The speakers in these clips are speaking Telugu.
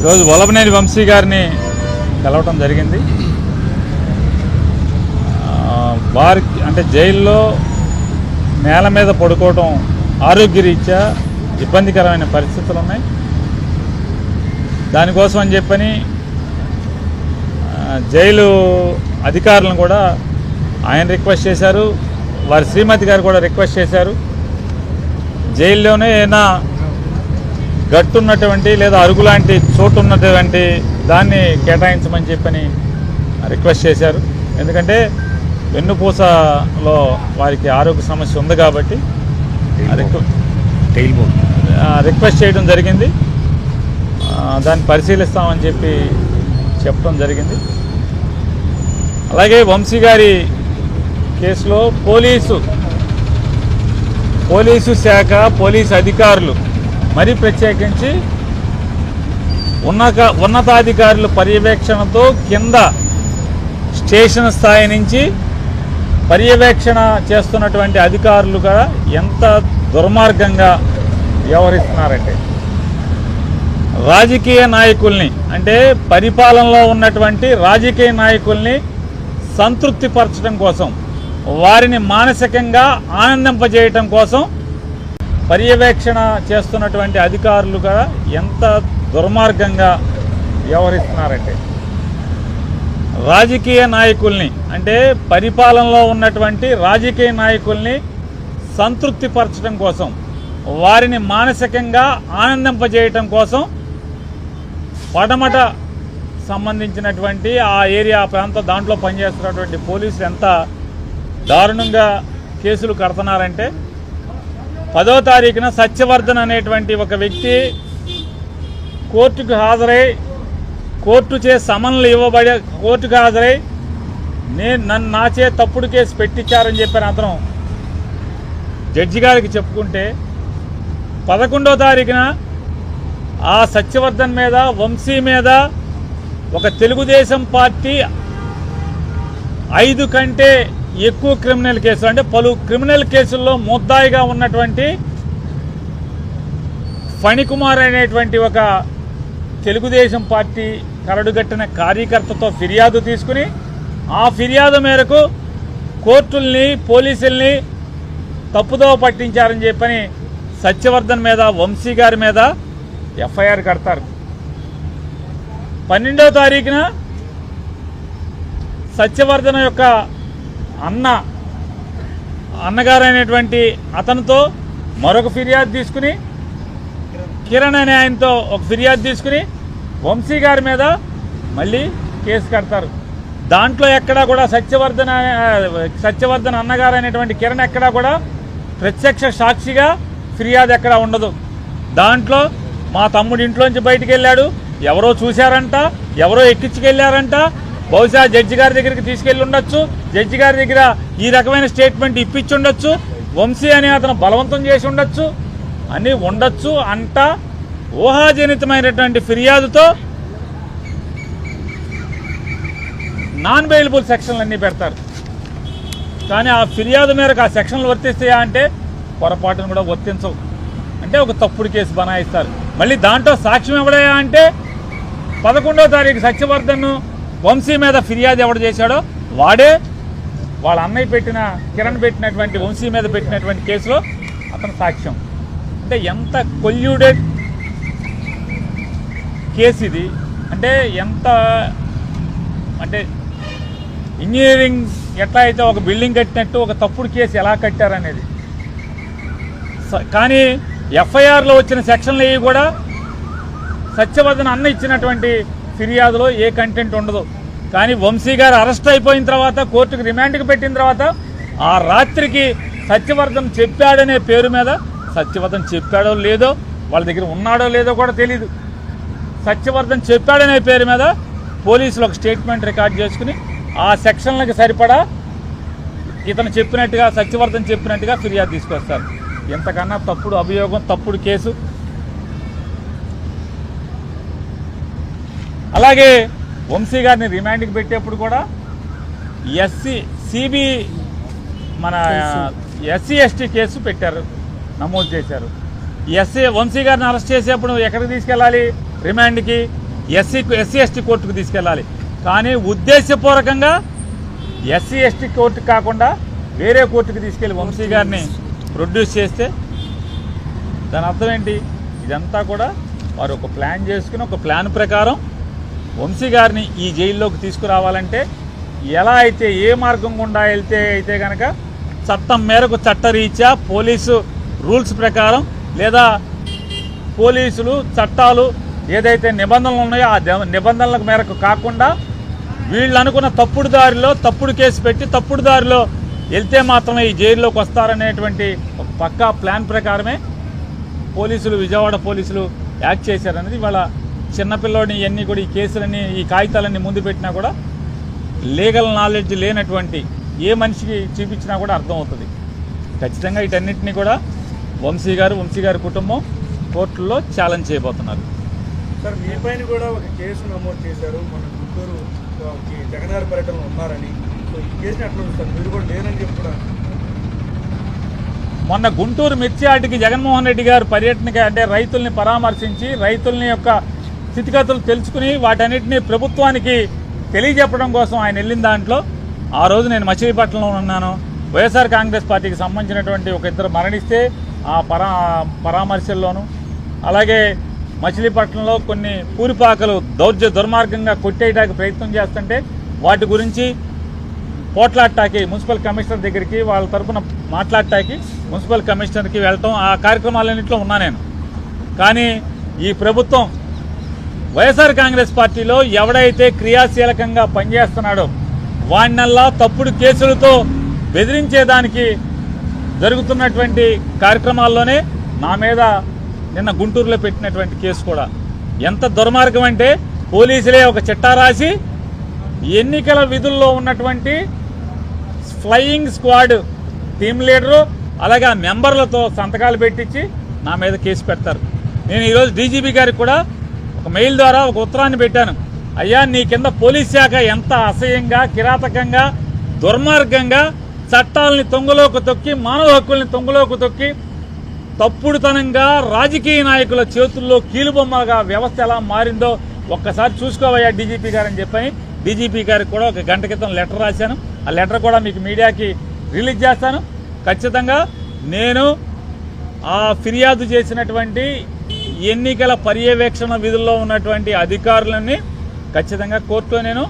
ఈరోజు వలభనేని వంశీ గారిని కలవటం జరిగింది. వారికి అంటే జైల్లో నేల మీద పడుకోవటం ఆరోగ్యరీత్యా ఇబ్బందికరమైన పరిస్థితులు ఉన్నాయి దానికోసం అని చెప్పని జైలు అధికారులను కూడా ఆయన రిక్వెస్ట్ చేశారు. వారి శ్రీమతి గారు కూడా రిక్వెస్ట్ చేశారు. జైల్లోనే ఏదైనా గట్టున్నటువంటి లేదా అరుగు లాంటి చోటు ఉన్నటువంటి దాన్ని కేటాయించమని చెప్పని రిక్వెస్ట్ చేశారు. ఎందుకంటే వెన్నుపూసలో వారికి ఆరోగ్య సమస్య ఉంది కాబట్టి రిక్వెస్ట్ చేయడం జరిగింది. దాన్ని పరిశీలిస్తామని చెప్పి చెప్పడం జరిగింది. అలాగే వంశీ గారి కేసులో పోలీసు పోలీసు శాఖ పోలీసు అధికారులు మరీ ప్రత్యేకించి ఉన్నత ఉన్నతాధికారుల పర్యవేక్షణతో కింద స్టేషన్ స్థాయి నుంచి పర్యవేక్షణ చేస్తున్నటువంటి అధికారులుగా ఎంత దుర్మార్గంగా వ్యవహరిస్తున్నారంటే రాజకీయ నాయకుల్ని అంటే పరిపాలనలో ఉన్నటువంటి రాజకీయ నాయకుల్ని సంతృప్తిపరచడం కోసం వారిని మానసికంగా ఆనందింపజేయటం కోసం పర్యవేక్షణ చేస్తున్నటువంటి అధికారులుగా ఎంత దుర్మార్గంగా వ్యవహరిస్తున్నారంటే రాజకీయ నాయకుల్ని అంటే పరిపాలనలో ఉన్నటువంటి రాజకీయ నాయకుల్ని సంతృప్తిపరచడం కోసం వారిని మానసికంగా ఆనందింపజేయటం కోసం పడమట సంబంధించినటువంటి ఆ ఏరియా ఆ ప్రాంతం దాంట్లో పనిచేస్తున్నటువంటి పోలీసులు ఎంత దారుణంగా కేసులు కడుతున్నారంటే పదో తారీఖున సత్యవర్ధన్ అనేటువంటి ఒక వ్యక్తి కోర్టుకు హాజరై కోర్టు చే సమన్లు ఇవ్వబడే కోర్టుకు హాజరై నేను నన్ను నాచే తప్పుడు కేసు పెట్టించారని చెప్పాను అతను జడ్జి గారికి చెప్పుకుంటే పదకొండో తారీఖున ఆ సత్యవర్ధన్ మీద వంశీ మీద ఒక తెలుగుదేశం పార్టీ ఐదు కంటే ఎక్కువ క్రిమినల్ కేసులు. అంటే పలు క్రిమినల్ కేసుల్లో ముద్దాయిగా ఉన్నటువంటి ఫణికుమార్ అనేటువంటి ఒక తెలుగుదేశం పార్టీ కరడుగట్టిన కార్యకర్తతో ఫిర్యాదు తీసుకుని ఆ ఫిర్యాదు మేరకు కోర్టుల్ని పోలీసుల్ని తప్పుదోవ పట్టించారని చెప్పని సత్యవర్ధన్ మీద వంశీ గారి మీద ఎఫ్ఐఆర్ కడతారు. పన్నెండో తారీఖున సత్యవర్ధన యొక్క అన్న అన్నగారైనటువంటి అతనితో మరొక ఫిర్యాదు తీసుకుని కిరణ్ అనే ఆయనతో ఒక ఫిర్యాదు తీసుకుని వంశీ గారి మీద మళ్ళీ కేసు కడతారు. దాంట్లో ఎక్కడా కూడా సత్యవర్ధన్ సత్యవర్ధన్ అన్నగారు అనేటువంటి కిరణ్ ఎక్కడా కూడా ప్రత్యక్ష సాక్షిగా ఫిర్యాదు ఎక్కడా ఉండదు. దాంట్లో మా తమ్ముడు ఇంట్లోంచి బయటికి వెళ్ళాడు ఎవరో చూశారంట ఎవరో ఎక్కించుకెళ్ళారంట బహుశా జడ్జి గారి దగ్గరికి తీసుకెళ్ళి ఉండొచ్చు. జడ్జి గారి దగ్గర ఈ రకమైన స్టేట్మెంట్ ఇప్పించి ఉండొచ్చు. వంశీ అనే అతను బలవంతం చేసి ఉండొచ్చు. అని ఉండొచ్చు అంట ఊహాజనితమైనటువంటి ఫిర్యాదుతో నాన్ బెయిలబుల్ సెక్షన్లు అన్నీ పెడతారు. కానీ ఆ ఫిర్యాదు మేరకు ఆ సెక్షన్లు వర్తిస్తాయా అంటే పొరపాటును కూడా వర్తించవు. అంటే ఒక తప్పుడు కేసు బనాయిస్తారు. మళ్ళీ దాంట్లో సాక్ష్యం ఎవడయా అంటే పదకొండో తారీఖు సత్యవర్ధన్ను వంశీ మీద ఫిర్యాదు ఎవడు చేశాడో వాడే వాళ్ళ అన్నయ్య పెట్టిన కిరణ్ పెట్టినటువంటి వంశీ మీద పెట్టినటువంటి కేసులో అతను సాక్ష్యం. అంటే ఎంత కొల్యూడెడ్ కేసు ఇది? అంటే ఎంత అంటే ఇంజనీరింగ్ ఎట్లా అయితే ఒక బిల్డింగ్ కట్టినట్టు ఒక తప్పుడు కేసు ఎలా కట్టారనేది? కానీ ఎఫ్ఐఆర్లో వచ్చిన సెక్షన్లు ఇవి కూడా సత్యవర్ధన్ అన్న ఇచ్చినటువంటి ఫిర్యాదులో ఏ కంటెంట్ ఉండదు. కానీ వంశీ గారు అరెస్ట్ అయిపోయిన తర్వాత కోర్టుకు రిమాండ్కి పెట్టిన తర్వాత ఆ రాత్రికి సత్యవర్ధన్ చెప్పాడనే పేరు మీద సత్యవర్ధన్ చెప్పాడో లేదో వాళ్ళ దగ్గర ఉన్నాడో లేదో కూడా తెలీదు. సత్యవర్ధన్ చెప్పాడనే పేరు మీద పోలీసులు ఒక స్టేట్మెంట్ రికార్డ్ చేసుకుని ఆ సెక్షన్లకు సరిపడా ఇతను చెప్పినట్టుగా సత్యవర్ధన్ చెప్పినట్టుగా ఫిర్యాదు తీసుకొస్తారు. ఎంతకన్నా తప్పుడు అభియోగం తప్పుడు కేసు అలాగే వంశీ గారిని రిమాండ్కి పెట్టేప్పుడు కూడా ఎస్సీ సిబి మన ఎస్సీ ఎస్టీ కేసు పెట్టారు నమోదు చేశారు. ఎస్సీ వంశీ గారిని అరెస్ట్ చేసేప్పుడు ఎక్కడికి తీసుకెళ్ళాలి? రిమాండ్కి. ఎస్సీ ఎస్సీ ఎస్టీ కోర్టుకు తీసుకెళ్ళాలి. కానీ ఉద్దేశపూర్వకంగా ఎస్సీ ఎస్టీ కోర్టు కాకుండా వేరే కోర్టుకు తీసుకెళ్ళి వంశీ గారిని ప్రొడ్యూస్ చేస్తే దాని అర్థం ఏంటి? ఇదంతా కూడా వారు ఒక ప్లాన్ చేసుకుని ఒక ప్లాన్ ప్రకారం వంశీ గారిని ఈ జైల్లోకి తీసుకురావాలంటే ఎలా అయితే ఏ మార్గం గుండా వెళ్తే అయితే కనుక చట్టం మేరకు చట్టరీత్యా పోలీసు రూల్స్ ప్రకారం లేదా పోలీసులు చట్టాలు ఏదైతే నిబంధనలు ఉన్నాయో ఆ ద- నిబంధనల మేరకు కాకుండా వీళ్ళు అనుకున్న తప్పుడు దారిలో తప్పుడు కేసు పెట్టి తప్పుడు దారిలో వెళ్తే మాత్రమే ఈ జైల్లోకి వస్తారనేటువంటి ఒక పక్కా ప్లాన్ ప్రకారమే పోలీసులు విజయవాడ పోలీసులు యాక్ట్ చేశారనేది ఇవాళ చిన్నపిల్లోడిని ఇవన్నీ కూడా ఈ కేసులన్నీ ఈ కాగితాలన్నీ ముందు పెట్టినా కూడా లీగల్ నాలెడ్జ్ లేనటువంటి ఏ మనిషికి చూపించినా కూడా అర్థమవుతుంది. ఖచ్చితంగా వీటన్నిటిని కూడా వంశీ గారు వంశీ గారి కుటుంబం కోర్టుల్లో ఛాలెంజ్ చేయబోతున్నారు. సార్ మీ పైన కూడా ఒక కేసు నమోదు చేశారు. మన గుంటూరు ఆ, ఈ జగన్ గారి పర్యటనలో ఉన్నారని. సో ఈ కేసుని ఎట్లా చూస్తారు? మీరు కూడా లేరని చెప్పి కూడా మొన్న గుంటూరు మిర్చియాటికి జగన్మోహన్ రెడ్డి గారు పర్యటనకి అంటే రైతుల్ని పరామర్శించి రైతుల్ని యొక్క స్థితిగతులు తెలుసుకుని వాటన్నిటిని ప్రభుత్వానికి తెలియజెప్పడం కోసం ఆయన వెళ్ళిన దాంట్లో ఆ రోజు నేను మచిలీపట్నంలో ఉన్నాను. వైఎస్ఆర్ కాంగ్రెస్ పార్టీకి సంబంధించినటువంటి ఒక ఇద్దరు మరణిస్తే ఆ పరా పరామర్శల్లోనూ అలాగే మచిలీపట్నంలో కొన్ని పూరిపాకలు దౌర్జ దుర్మార్గంగా కొట్టేయడానికి ప్రయత్నం చేస్తుంటే వాటి గురించి పోట్లాడటానికి మున్సిపల్ కమిషనర్ దగ్గరికి వాళ్ళ తరఫున మాట్లాడటానికి మున్సిపల్ కమిషనర్కి వెళ్ళటం ఆ కార్యక్రమాలన్నింటిలో ఉన్నా నేను. కానీ ఈ ప్రభుత్వం వైఎస్ఆర్ కాంగ్రెస్ పార్టీలో ఎవడైతే క్రియాశీలకంగా పనిచేస్తున్నాడో వాడినల్లా తప్పుడు కేసులతో బెదిరించేదానికి జరుగుతున్నటువంటి కార్యక్రమాల్లోనే నా మీద నిన్న గుంటూరులో పెట్టినటువంటి కేసు కూడా. ఎంత దుర్మార్గం అంటే పోలీసులే ఒక చిట్టా రాసి ఎన్నికల విధుల్లో ఉన్నటువంటి ఫ్లయింగ్ స్క్వాడ్ టీమ్ లీడరు అలాగే ఆ మెంబర్లతో సంతకాలు పెట్టించి నా మీద కేసు పెడతారు. నేను ఈరోజు డీజీపీ గారికి కూడా ఒక మెయిల్ ద్వారా ఒక ఉత్తరాన్ని పెట్టాను. అయ్యా నీ కింద పోలీస్ శాఖ ఎంత అసహ్యంగా కిరాతకంగా దుర్మార్గంగా చట్టాలని తొంగలోకి తొక్కి మానవ హక్కుల్ని తొంగలోకి తొక్కి తప్పుడుతనంగా రాజకీయ నాయకుల చేతుల్లో కీలుబొమ్మగా వ్యవస్థ ఎలా మారిందో ఒక్కసారి చూసుకోవయ్యా డీజీపీ గారు అని చెప్పని. డీజీపీ గారికి కూడా ఒక గంట క్రితం లెటర్ రాశాను. ఆ లెటర్ కూడా మీకు మీడియాకి రిలీజ్ చేస్తాను. ఖచ్చితంగా నేను ఆ ఫిర్యాదు చేసినటువంటి ఎన్నికల పర్యవేక్షణ విధుల్లో ఉన్నటువంటి అధికారులని ఖచ్చితంగా కోర్టులో నేను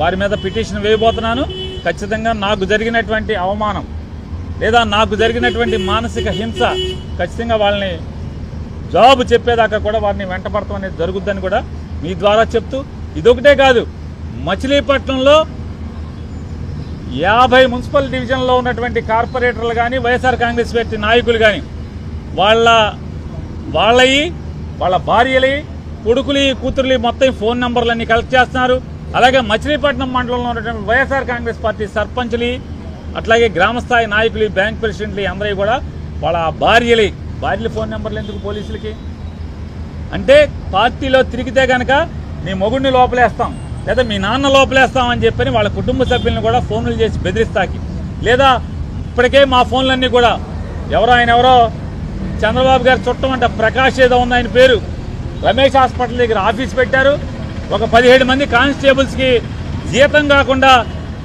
వారి మీద పిటిషన్ వేయబోతున్నాను. ఖచ్చితంగా నాకు జరిగినటువంటి అవమానం లేదా నాకు జరిగినటువంటి మానసిక హింస ఖచ్చితంగా వాళ్ళని జవాబు చెప్పేదాకా కూడా వారిని వెంటపడటం అనేది జరుగుద్దని కూడా మీ ద్వారా చెప్తూ ఇదొకటే కాదు మచిలీపట్నంలో యాభై మున్సిపల్ డివిజన్లో ఉన్నటువంటి కార్పొరేటర్లు కానీ వైఎస్ఆర్ కాంగ్రెస్ పార్టీ నాయకులు కానీ వాళ్ళ వాళ్ళయి వాళ్ళ భార్యలు కొడుకులి కూతురులు మొత్తం ఫోన్ నెంబర్లన్నీ కలెక్ట్ చేస్తున్నారు. అలాగే మచిలీపట్నం మండలంలో ఉన్నటువంటి వైఎస్ఆర్ కాంగ్రెస్ పార్టీ సర్పంచ్లు అట్లాగే గ్రామస్థాయి నాయకులు బ్యాంక్ ప్రెసిడెంట్లు అందరూ కూడా వాళ్ళ భార్యలి భార్యల ఫోన్ నెంబర్లు ఎందుకు పోలీసులకి? అంటే పార్టీలో తిరిగితే కనుక మీ మొగుడిని లోపలేస్తాం లేదా మీ నాన్న లోపలేస్తాం అని చెప్పని వాళ్ళ కుటుంబ సభ్యులను కూడా ఫోన్లు చేసి బెదిరిస్తాకి. లేదా ఇప్పటికే మా ఫోన్లన్నీ కూడా ఎవరో ఆయన ఎవరో చంద్రబాబు గారు చుట్టం అంటే ప్రకాష్ ఏదో ఉంది ఆయన పేరు. రమేష్ హాస్పిటల్ దగ్గర ఆఫీస్ పెట్టారు. ఒక పదిహేడు మంది కానిస్టేబుల్స్కి జీతం కాకుండా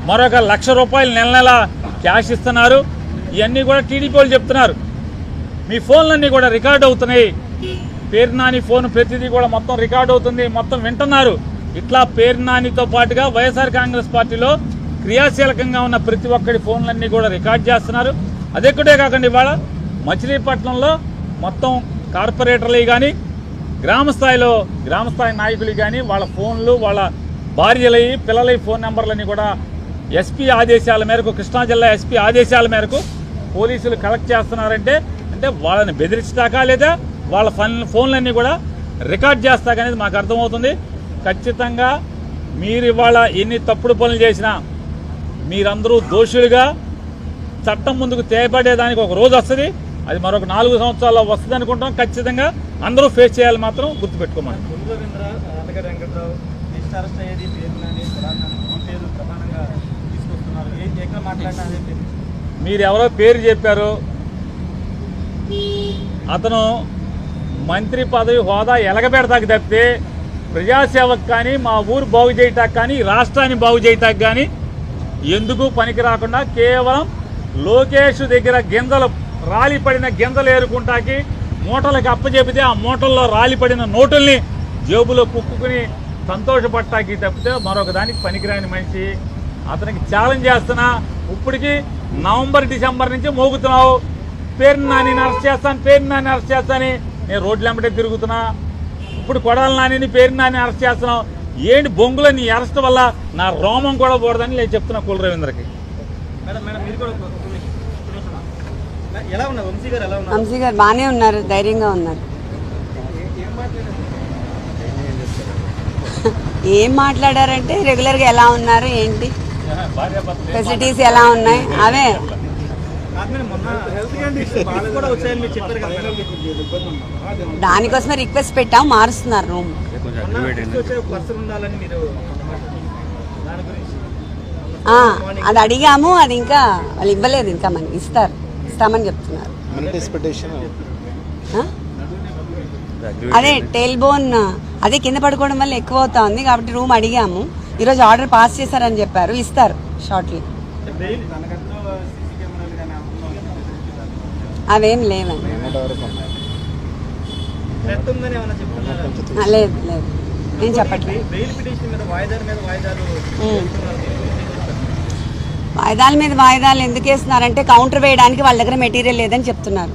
మరొక లక్ష రూపాయలు నెల నెల క్యాష్ ఇస్తున్నారు. ఇవన్నీ కూడా టీడీపీ వాళ్ళు చెప్తున్నారు. మీ ఫోన్లన్నీ కూడా రికార్డ్ అవుతున్నాయి. పేరునాని ఫోన్ ప్రతిదీ కూడా మొత్తం రికార్డ్ అవుతుంది. మొత్తం వింటున్నారు. ఇట్లా పేరు నానితో పాటుగా వైఎస్ఆర్ కాంగ్రెస్ పార్టీలో క్రియాశీలకంగా ఉన్న ప్రతి ఒక్కడి ఫోన్లన్నీ కూడా రికార్డ్ చేస్తున్నారు. అదొక్కటే కాకుండా ఇవాళ మచిలీపట్నంలో మొత్తం కార్పొరేటర్లు కానీ గ్రామ స్థాయిలో గ్రామ స్థాయి నాయకులు కానీ వాళ్ళ ఫోన్లు వాళ్ళ భార్యలవి పిల్లలవి ఫోన్ నెంబర్లని కూడా ఎస్పీ ఆదేశాల మేరకు కృష్ణా జిల్లా ఎస్పీ ఆదేశాల మేరకు పోలీసులు కలెక్ట్ చేస్తున్నారంటే అంటే వాళ్ళని బెదిరించడాకా లేదా వాళ్ళ ఫోన్ ఫోన్లన్నీ కూడా రికార్డ్ చేస్తాక అనేది మాకు అర్థమవుతుంది. ఖచ్చితంగా మీరు ఇవాళ ఎన్ని తప్పుడు పనులు చేసినా మీరందరూ దోషులుగా చట్టం ముందుకు తేపడేదానికి ఒక రోజు వస్తుంది. అది మరొక నాలుగు సంవత్సరాల్లో వస్తుంది అనుకుంటాం. ఖచ్చితంగా అందరూ ఫేస్ చేయాలి మాత్రం గుర్తుపెట్టుకోమని. మీరు ఎవరో పేరు చెప్పారు. అతను మంత్రి పదవి హోదా ఎలగబెడతాకి తప్పితే ప్రజాసేవకు కానీ మా ఊరు బాగు చేయటానికి కానీ రాష్ట్రాన్ని బాగు చేయటానికి కానీ ఎందుకు పనికి రాకుండా కేవలం లోకేష్ దగ్గర గింజలు రాలిపడిన గింజలు ఏరుకుంటాకి మూటలకు అప్పచెపితే ఆ మూటల్లో రాలిపడిన నోటుల్ని జేబులో కుక్కుని సంతోషపడటానికి తప్పితే మరొక దానికి పనికిరాని మనిషి. అతనికి ఛాలెంజ్ చేస్తున్నా ఇప్పటికి నవంబర్ డిసెంబర్ నుంచి మోగుతున్నావు. పేరుని నాని అరెస్ట్ చేస్తాను పేరు నాని అరెస్ట్ చేస్తాను నేను రోడ్లు వెంబడే తిరుగుతున్నా. ఇప్పుడు కొడాలి నానిని పేరుని నాని అరెస్ట్ చేస్తున్నావు. ఏంటి బొంగుల నీ అరెస్ట్ వల్ల నా రోమం కూడా పోడదని నేను చెప్తున్నా కుల రవీంద్రకి. మేడం మేడం మీరు కూడా ఒక- ఒక నిమిషం, ఒక నిమిషం. మే- ఎలా ఉన్నారు వంశీ గారు బాగానే ఉన్నారు ధైర్యంగా ఉన్నారు. ఏం మాట్లాడారంటే రెగ్యులర్గా ఎలా ఉన్నారు ఏంటి? ఫెసిలిటీస్ ఎలా ఉన్నాయి? అవే. దానికోసమే రిక్వెస్ట్ పెట్టాం మారుస్తున్నారు రూమ్ అది అడిగాము అది ఇంకా వాళ్ళు ఇవ్వలేదు ఇంకా మనకి ఇస్తారు. ఇస్తామని చెప్తున్నారు? అదే టెయిల్ బోన్ అదే కింద పడుకోవడం వల్ల ఎక్కువ అవుతా ఉంది కాబట్టి రూమ్ అడిగాము. ఈరోజు ఆర్డర్ పాస్ చేశారని చెప్పారు. ఇస్తారు షార్ట్లీ అవేం లేవండి. లేదు లేదు. నేను చెప్పట్లేదు. బెయిల్ పిటిషన్ మీద వాయిదాల మీద వాయిదాలు ఎందుకు వేస్తున్నారంటే కౌంటర్ వేయడానికి వాళ్ళ దగ్గర మెటీరియల్ లేదని చెప్తున్నారు.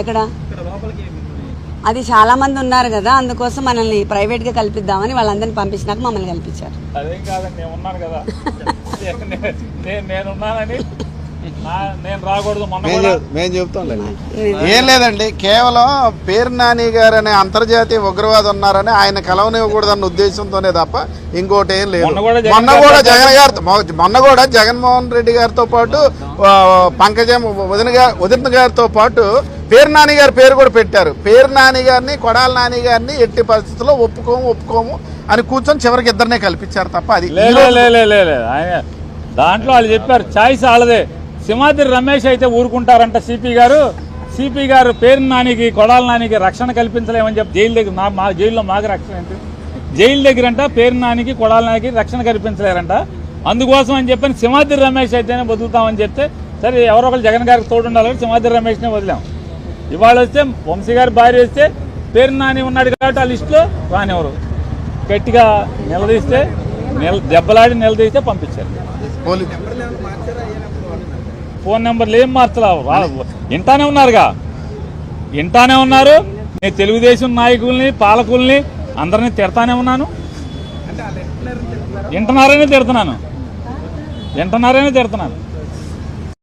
ఎక్కడ? అది చాలా మంది ఉన్నారు కదా అందుకోసం మనల్ని ప్రైవేట్గా కల్పిద్దామని వాళ్ళందరినీ పంపించినాక మమ్మల్ని కల్పించారు. అదేం కాదండి కదా. మేము కూడా. చెప్- మేము చెప్తాంలే ఏం లేదండి కేవలం పేరు నాని గారు అనే అంతర్జాతీయ ఉగ్రవాది ఉన్నారని ఆయన కలవనివ్వకూడదన్న ఉద్దేశంతోనే తప్ప ఇంకోటి ఏం లేదు. మొన్న కూడా జగన్ గారితో మొన్న కూడా జగన్మోహన్ రెడ్డి గారితో పాటు పంకజం వదిన గారు వదిన గారితో పాటు పేరు నాని గారి పేరు కూడా పెట్టారు. పేరు నాని గారిని కొడాల నాని గారిని ఎట్టి పరిస్థితుల్లో ఒప్పుకోము ఒప్పుకోము అని కూర్చొని చివరికి ఇద్దరినే కల్పించారు తప్ప అది దాంట్లో వాళ్ళు చెప్పారు ఛాయిస్ వాళ్ళదే. సింహాద్రి రమేష్ అయితే ఊరుకుంటారంట సిపి గారు. సిపి గారు పేరు నానికి కొడాల నానికి రక్షణ కల్పించలేమని చెప్పి జైలు దగ్గర మా మా జైల్లో మాకు రక్షణ ఏంటి? జైలు దగ్గర అంట పేరు నానికి కొడాల నానికి రక్షణ కల్పించలేరంట. అందుకోసం అని చెప్పని సింహాద్రి రమేష్ అయితేనే వదులుతామని చెప్తే సరే ఎవరో ఒకరు జగన్ గారికి తోడు ఉండాలని సింహాద్రి రమేష్నే వదిలాం. ఇవాళ వస్తే వంశీ గారి భార్య వస్తే పేరు నాని ఉన్నాడు కాబట్టి ఆ లిస్టులో రానివ్వరు. గట్టిగా నిలదీస్తే నిల దెబ్బలాడి నిలదీస్తే పంపించారు. ఫోన్ నెంబర్లు ఏం మార్చలేవు? వింటానే ఉన్నారుగా. వింటానే ఉన్నారు. నేను తెలుగుదేశం నాయకుల్ని పాలకుల్ని అందరినీ తిడతానే ఉన్నాను. వింటున్నారనే తిడుతున్నాను. వింటున్నారనే తిడుతున్నాను.